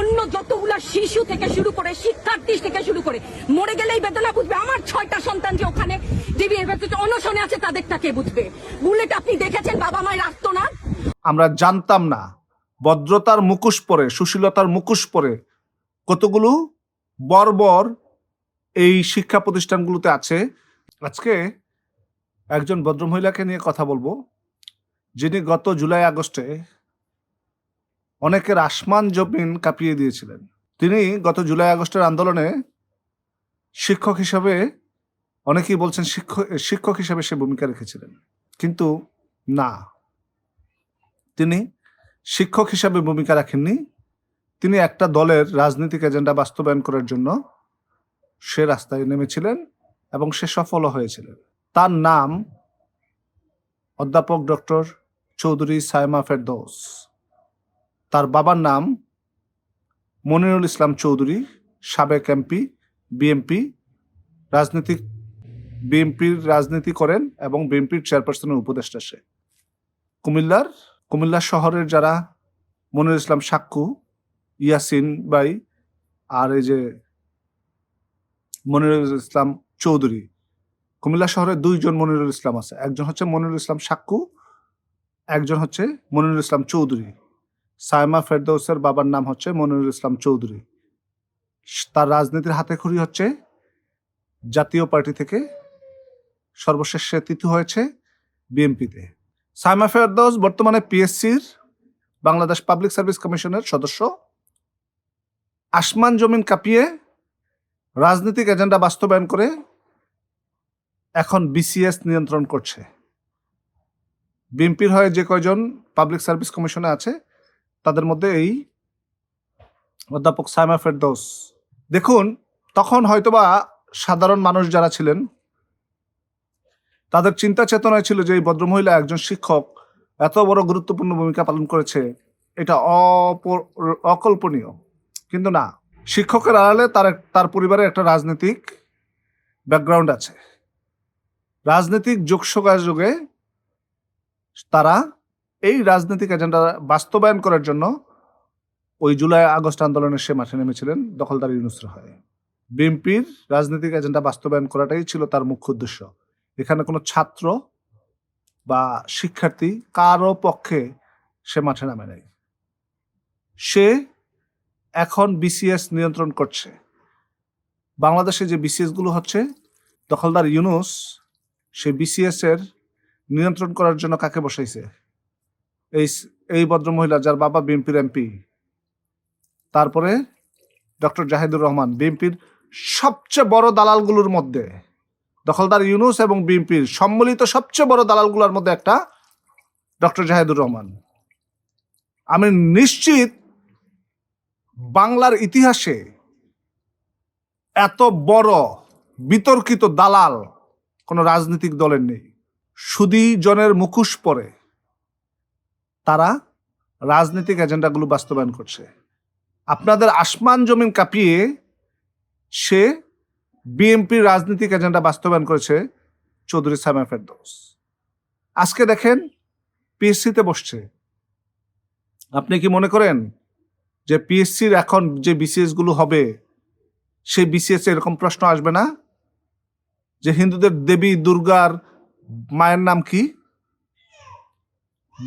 অন্য যতগুলা শিশু থেকে শুরু করে, শিক্ষার্থী থেকে শুরু করে, মরে গেলেই বেদনা বুঝবে। আমার ছয়টা সন্তান যে ওখানে অনশনে আছে, তাদেরটা কে বুঝবে? বুলেট আপনি দেখেছেন, বাবা মায়ের আত্মনাদ আমরা জানতাম না। ভদ্রতার মুখোশ পরে, সুশীলতার মুখোশ পরে কতগুলো বর্বর এই শিক্ষা প্রতিষ্ঠানগুলোতে আছে। আজকে একজন ভদ্রমহিলাকে নিয়ে কথা বলব, যিনি গত জুলাই আগস্টে অনেকের আসমান জমিন কাঁপিয়ে দিয়েছিলেন। তিনি গত জুলাই আগস্টের আন্দোলনে শিক্ষক হিসাবে অনেকেই বলছেন শিক্ষক শিক্ষক হিসাবে সে ভূমিকা রেখেছিলেন। কিন্তু না। তিনি শিক্ষক হিসাবে ভূমিকা রাখেননি। তিনি একটা দলের রাজনৈতিক এজেন্ডা বাস্তবায়ন করার জন্য সে রাস্তায় নেমেছিলেন এবং সে সফল হয়েছিলেন। তার নাম অধ্যাপক ডক্টর চৌধুরী সাইমা ফেরদৌস। তার বাবার নাম মনিরুল ইসলাম চৌধুরী, সাবেক এমপি, বিএমপি, রাজনৈতিক বিএনপির রাজনীতি করেন এবং বিএনপির চেয়ারপারসনের উপদেষ্টা সে। কুমিল্লার, কুমিল্লা শহরের যারা মনিরুল ইসলাম সাক্কু, ইয়াসিন বাই আর এই যে মনিরুল ইসলাম চৌধুরী, কুমিল্লা শহরে দুইজন মনিরুল ইসলাম আছে। একজন হচ্ছে মনিরুল ইসলাম সাক্কু, একজন হচ্ছে মনিরুল ইসলাম চৌধুরী। সায়মা ফেরদৌসের বাবার নাম হচ্ছে মনিরুল ইসলাম চৌধুরী। তার রাজনীতির হাতে খড়ি হচ্ছে জাতীয় পার্টি থেকে সর্বশেষ সে তিথি হয়েছে বিএনপিতে। সাইমা ফেরদৌস বর্তমানে পিএসসির বাংলাদেশ পাবলিক সার্ভিস কমিশনের সদস্য। আসমান জমিন কাঁপিয়ে রাজনৈতিক এজেন্ডা বাস্তবায়ন করে এখন বিসিএস নিয়ন্ত্রণ করছে। বিএনপির হয়ে যে কয়জন পাবলিক সার্ভিস কমিশনে আছে তাদের মধ্যে এই অধ্যাপক সাইমা ফেরদৌস। দেখুন, তখন হয়তোবা সাধারণ মানুষ যারা ছিলেন, তাদের চিন্তা চেতনায় ছিল যে এই ভদ্রমহিলা একজন শিক্ষক, এত বড় গুরুত্বপূর্ণ ভূমিকা পালন করেছে, এটা অকল্পনীয়। কিন্তু না, শিক্ষকের আড়ালে তার তার পরিবারে একটা রাজনৈতিক ব্যাকগ্রাউন্ড আছে। রাজনৈতিক যোগযোগে তারা এই রাজনৈতিক এজেন্ডা বাস্তবায়ন করার জন্য ওই জুলাই আগস্ট আন্দোলনে সে মাঠে নেমেছিলেন দখলদার ইউনুসের হয়ে বিএনপির রাজনৈতিক এজেন্ডা বাস্তবায়ন করাটাই ছিল তার মুখ্য উদ্দেশ্য। এখানে কোনো ছাত্র বা শিক্ষার্থী কারও পক্ষে সে মাঠে নামে নাই। সে এখন বিসিএস নিয়ন্ত্রণ করছে। বাংলাদেশে যে বিসিএসগুলো হচ্ছে, দখলদার ইউনুস সে বিসিএস এর নিয়ন্ত্রণ করার জন্য কাকে বসাইছে? এই এই ভদ্রমহিলা যার বাবা বিএনপির এমপি। তারপরে ডক্টর জাহিদুর রহমান, বিএনপির সবচেয়ে বড় দালালগুলোর মধ্যে। দখলদার ইউনুস এবং বিএনপির সম্মিলিত সবচেয়ে বড় দালালগুলোর মধ্যে একটা ডক্টর জাহিদুর রহমান। আমি নিশ্চিত বাংলার ইতিহাসে এত বড় বিতর্কিত দালাল কোনো রাজনৈতিক দলের নেই। সুদী জনের মুখোশ পরে তারা রাজনৈতিক এজেন্ডাগুলো বাস্তবায়ন করছে। আপনাদের আসমান জমিন কাঁপিয়ে সে বিএনপির রাজনৈতিক এজেন্ডা বাস্তবায়ন করেছে চৌধুরী সাইমা ফেরদৌস। আজকে দেখেন পিএসসিতে বসছে। আপনি কি মনে করেন যে পিএসসির এখন যে বিসিএসগুলো হবে, সেই বিসিএস এরকম প্রশ্ন আসবে না? যে হিন্দুদের দেবী দুর্গার মায়ের নাম কি?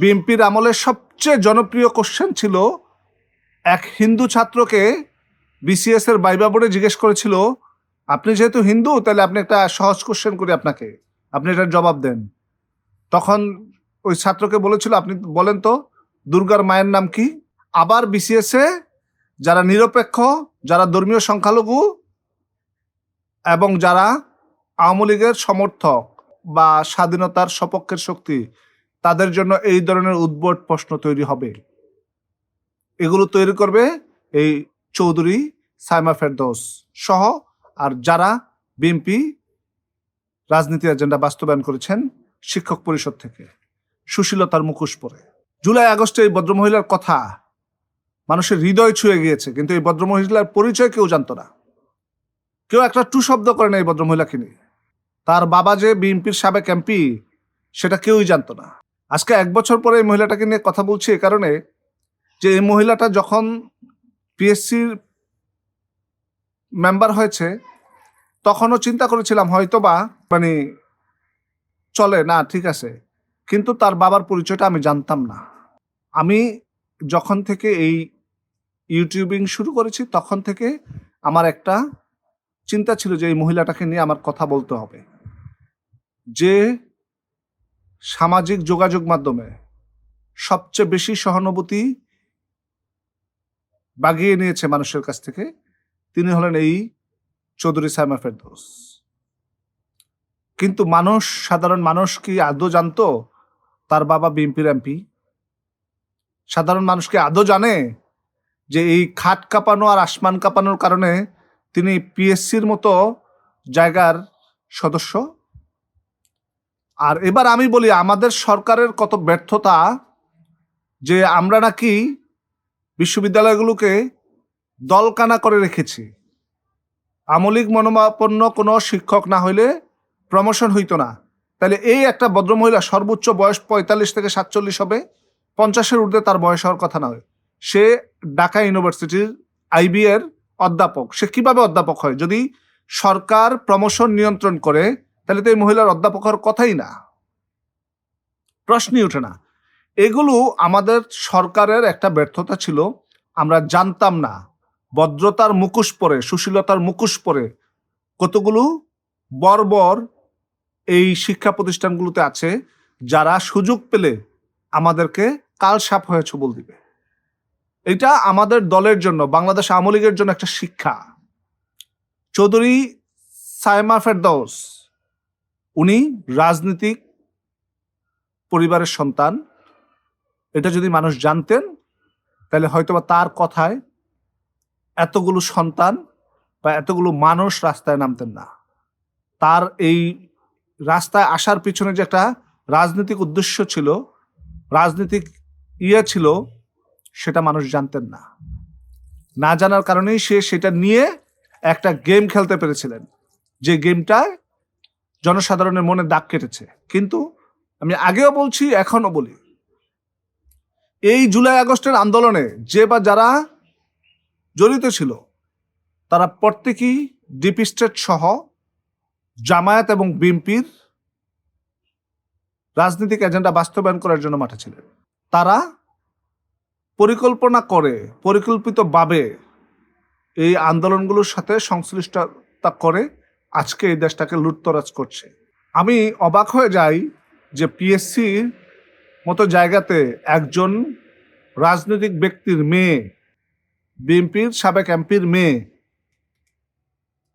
বিএনপির আমলে সবচেয়ে জনপ্রিয় কোশ্চেন ছিল, এক হিন্দু ছাত্রকে বিসিএস এর বাইবা বোর্ডে জিজ্ঞেস করেছিল, আপনি যেহেতু হিন্দু, তাহলে আপনি একটা সহজ কোশ্চেন করি আপনাকে। আপনি এটার জবাব দেন। তখন ওই ছাত্রকে বলেছিল, আপনি বলেন তো, দুর্গার মায়ের নাম কি? আবার বিসিএস যারা নিরপেক্ষ, যারা ধর্মীয় সংখ্যালঘু এবং যারা আওয়ামী লীগের সমর্থক বা স্বাধীনতার সপক্ষের শক্তি তাদের জন্য এই ধরনের উদ্ভট প্রশ্ন তৈরি হবে। এগুলো তৈরি করবে এই চৌধুরী, সাইমা ফেরদোস সহ আর যারা বিএনপি রাজনীতি এজেন্ডা বাস্তবায়ন করেছেন শিক্ষক পরিষদ থেকে। সুশীলতার মুখোশ পরে। জুলাই আগস্টে এই ভদ্রমহিলার কথা মানুষের হৃদয় ছুঁয়ে গিয়েছে, কিন্তু এই ভদ্রমহিলার পরিচয় কেউ জানতো না। কেউ একটা টু শব্দ করে না এই ভদ্রমহিলাকে নিয়ে। তার বাবা যে বিএনপির সাবেক এমপি, সেটা কেউই জানতো না। আজকে এক বছর পরে এই মহিলাটাকে নিয়ে কথা বলছি এ কারণে যে এই মহিলাটা যখন পিএসসির মেম্বার হয়েছে, তখনও চিন্তা করেছিলাম হয়তো বা মানে চলে, না, ঠিক আছে। কিন্তু তার বাবার পরিচয়টা আমি জানতাম না। আমি যখন থেকে এই ইউটিউবিং শুরু করেছি, তখন থেকে আমার একটা চিন্তা ছিল যে এই মহিলাটাকে নিয়ে আমার কথা বলতে হবে। যে সামাজিক যোগাযোগ মাধ্যমে সবচেয়ে বেশি সহানুভূতি বাগিয়ে নিয়েছে মানুষের কাছ থেকে তিনি হলেন এই চৌধুরী সাইমা ফেরদৌস। কিন্তু মানুষ, সাধারণ মানুষ কি আদৌ জানতো তার বাবা বিএনপির এমপি? সাধারণ মানুষ কি আদৌ জানে যে এই খাট কাঁপানো আর আসমান কাঁপানোর কারণে তিনি পিএসসির মতো জায়গার সদস্য? আর এবার আমি বলি, আমাদের সরকারের কত ব্যর্থতা যে আমরা নাকি বিশ্ববিদ্যালয়গুলোকে দলকানা করে রেখেছি। আমলিক মনোমাপন্ন কোনো শিক্ষক না হইলে প্রমোশন হইতো না। তাহলে এই একটা ভদ্রমহিলা সর্বোচ্চ বয়স পঁয়তাল্লিশ থেকে সাতচল্লিশ হবে, পঞ্চাশের ঊর্ধ্বে তার বয়স হওয়ার কথা নয়। সে ঢাকা ইউনিভার্সিটির আইবি এর অধ্যাপক। সে কীভাবে অধ্যাপক হয়? যদি সরকার প্রমোশন নিয়ন্ত্রণ করে তাহলে তো এই মহিলার অধ্যাপক হওয়ার কথাই না। প্রশ্নই ওঠে না। এগুলো আমাদের সরকারের একটা ব্যর্থতা ছিল, আমরা জানতাম না। ভদ্রতার মুখোশ পরে, সুশীলতার মুখোশ পরে কতগুলো বর্বর এই শিক্ষা প্রতিষ্ঠানগুলোতে আছে, যারা সুযোগ পেলে আমাদেরকে কাল সাপ হয়ে ছবল দিবে। এটা আমাদের দলের জন্য, বাংলাদেশ আওয়ামী লীগের জন্য একটা শিক্ষা। চৌধুরী সাইমা ফেরদৌস উনি রাজনীতিক পরিবারের সন্তান। এটা যদি মানুষ জানতেন, তাহলে হয়তোবা তার কথায় এতগুলো সন্তান বা এতগুলো মানুষ রাস্তায় নামতেন না। তার এই রাস্তায় আসার পিছনে যে একটা রাজনৈতিক উদ্দেশ্য ছিল, রাজনৈতিক ইয়ে ছিল, সেটা মানুষ জানতেন না। না জানার কারণেই সে সেটা নিয়ে একটা গেম খেলতে পেরেছিলেন। যে গেমটায় জনসাধারণের মনে দাগ কেটেছে। কিন্তু আমি আগেও বলছি এখনও বলি। এই জুলাই আগস্টের আন্দোলনে যে বা যারা জড়িত ছিল, তারা প্রত্যেকেই ডিপি স্টেট সহ জামায়াত এবং বিএনপির রাজনৈতিক এজেন্ডা বাস্তবায়ন করার জন্য মাঠে ছিলেন। তারা পরিকল্পনা করে, পরিকল্পিতভাবে এই আন্দোলনগুলোর সাথে সংশ্লিষ্টতা করে আজকে এই দেশটাকে লুটতরাজ করছে। আমি অবাক হয়ে যাই যে পিএসসির মতো জায়গাতে একজন রাজনৈতিক ব্যক্তির মেয়ে, বিএনপির সাবেক এমপির মেয়ে,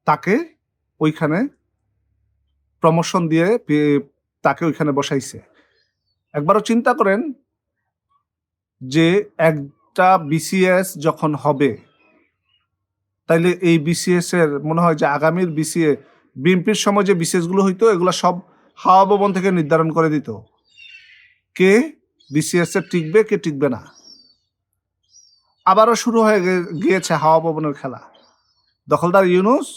তাকে ওইখানে প্রমোশন দিয়ে তাকে ওইখানে বসাইছে। একবারও চিন্তা করেন যে একটা বিসিএস যখন হবে তাইলে এই বিসিএস এর মনে হয় যে আগামীর বিসিএ বিএনপির সময় যে বিসিএসগুলো হইতো, এগুলো সব হাওয়া ভবন থেকে নির্ধারণ করে দিত। কে বিসিএস এর টিকবে, কে টিকবে না। আবারও শুরু হয়ে গিয়েছে হাওয়া ভবনের খেলা। দখলদার ইউনুস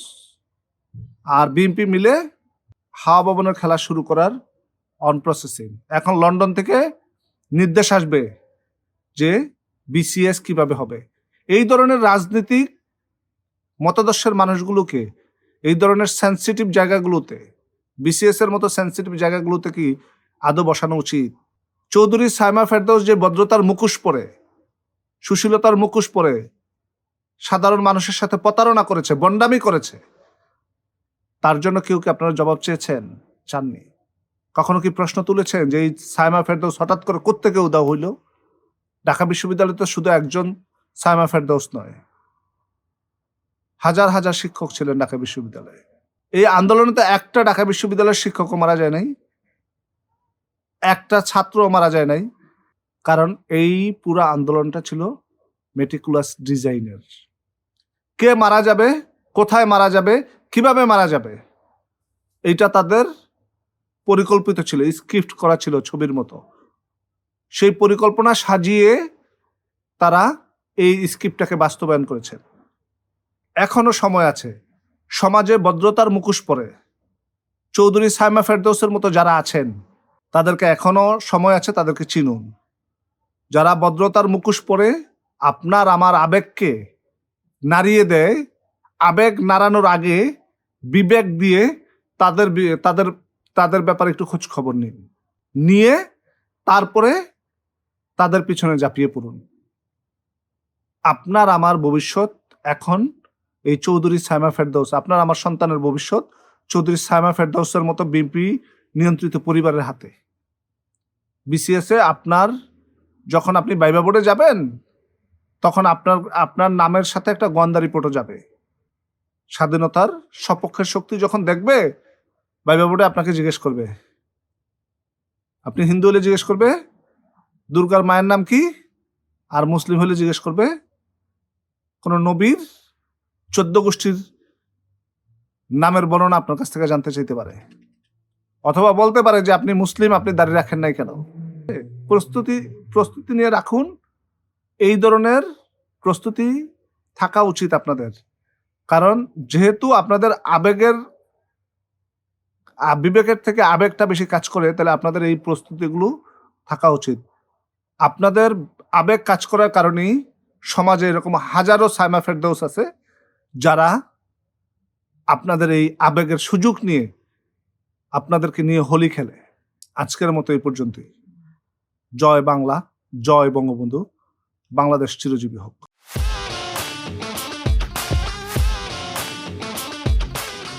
আর বিএনপি মিলে হাওয়া ভবনের খেলা শুরু করার অন প্রসেসিং এখন লন্ডন থেকে নির্দেশ আসবে যে বিসিএস কীভাবে হবে। এই ধরনের রাজনীতিক মতাদর্শের মানুষগুলোকে এই ধরনের সেন্সিটিভ জায়গাগুলোতে বিসিএস এর মতো সেন্সিটিভ জায়গাগুলোতে কি আদৌ বসানো উচিত? চৌধুরী সাইমা ফেরদৌস যে ভদ্রতার মুখোশ পরে, সুশীলতার মুখোশ পরে সাধারণ মানুষের সাথে প্রতারণা করেছে, বন্ডামি করেছে, তার জন্য কেউ কি আপনারা জবাব চেয়েছেন? চাননি। কখনো কি প্রশ্ন তুলেছেন যে এই সাইমা ফেরদৌস হঠাৎ করে কোত্থেকে উদাও হইল? ঢাকা বিশ্ববিদ্যালয়ে তো শুধু একজন সাইমা ফেরদৌস নয়। হাজার হাজার শিক্ষক ছিলেন ঢাকা বিশ্ববিদ্যালয়ে। এই আন্দোলনে তো একটা ঢাকা বিশ্ববিদ্যালয়ের শিক্ষকও মারা যায় নাই। একটা ছাত্রও মারা যায় নাই। কারণ এই পুরো আন্দোলনটা ছিল মেটিকুলাস ডিজাইনের কে মারা যাবে? কোথায় মারা যাবে? কীভাবে মারা যাবে? এইটা তাদের পরিকল্পিত ছিল স্ক্রিপ্ট করা ছিল ছবির মতো। সেই পরিকল্পনা সাজিয়ে তারা এই স্ক্রিপ্টটাকে বাস্তবায়ন করেছেন। এখনও সময় আছে। সমাজে ভদ্রতার মুখোশ পরে। চৌধুরী সাইমা ফেরদৌসের মতো যারা আছেন, তাদেরকে এখনও সময় আছে তাদেরকে চিনুন। যারা ভদ্রতার মুখোশ পরে আপনার আমার আবেগকে নাড়িয়ে দেয়, আবেগ নাড়ানোর আগে বিবেক দিয়ে তাদের তাদের তাদের ব্যাপারে একটু খোঁজ খবর নিন। নিয়ে তারপরে তাদের পিছনে ঝাঁপিয়ে পড়ুন। আপনার আমার ভবিষ্যৎ এখন এই চৌধুরী সাইমা ফেরদৌস আপনার আমার সন্তানের ভবিষ্যৎ, চৌধুরী সাইমা ফেরদৌসের মতো বিএনপি নিয়ন্ত্রিত পরিবারের হাতে। বিসিএসে আপনার, যখন আপনি বাইবা বোর্ডে যাবেন, তখন আপনার আপনার নামের সাথে একটা গন্দা রিপোর্টও যাবে। স্বাধীনতার সপক্ষের শক্তি যখন দেখবে, বাইবা বোর্ডে আপনাকে জিজ্ঞেস করবে। আপনি হিন্দু হলে জিজ্ঞেস করবে, দুর্গার মায়ের নাম কি? আর মুসলিম হলে জিজ্ঞেস করবে, কোন নবীর চোদ্দ গোষ্ঠীর নামের বর্ণনা আপনার কাছ থেকে জানতে চাইতে পারে। অথবা বলতে পারে যে আপনি মুসলিম, আপনি দাঁড়িয়ে রাখেন নাই কেন? প্রস্তুতি প্রস্তুতি নিয়ে রাখুন। এই ধরনের প্রস্তুতি থাকা উচিত আপনাদের। কারণ যেহেতু আপনাদের আবেগের, বিবেকের থেকে আবেগটা বেশি কাজ করে, তাহলে আপনাদের এই প্রস্তুতিগুলো থাকা উচিত। আপনাদের আবেগ কাজ করার কারণেই সমাজে এরকম হাজারো সাইমা ফেরদৌস আছে। যারা আপনাদের এই আবেগের সুযোগ নিয়ে আপনাদেরকে নিয়ে হোলি খেলে, আজকের মতো এই পর্যন্তই। জয় বাংলা, জয় বঙ্গবন্ধু, বাংলাদেশ চিরজীবী হোক।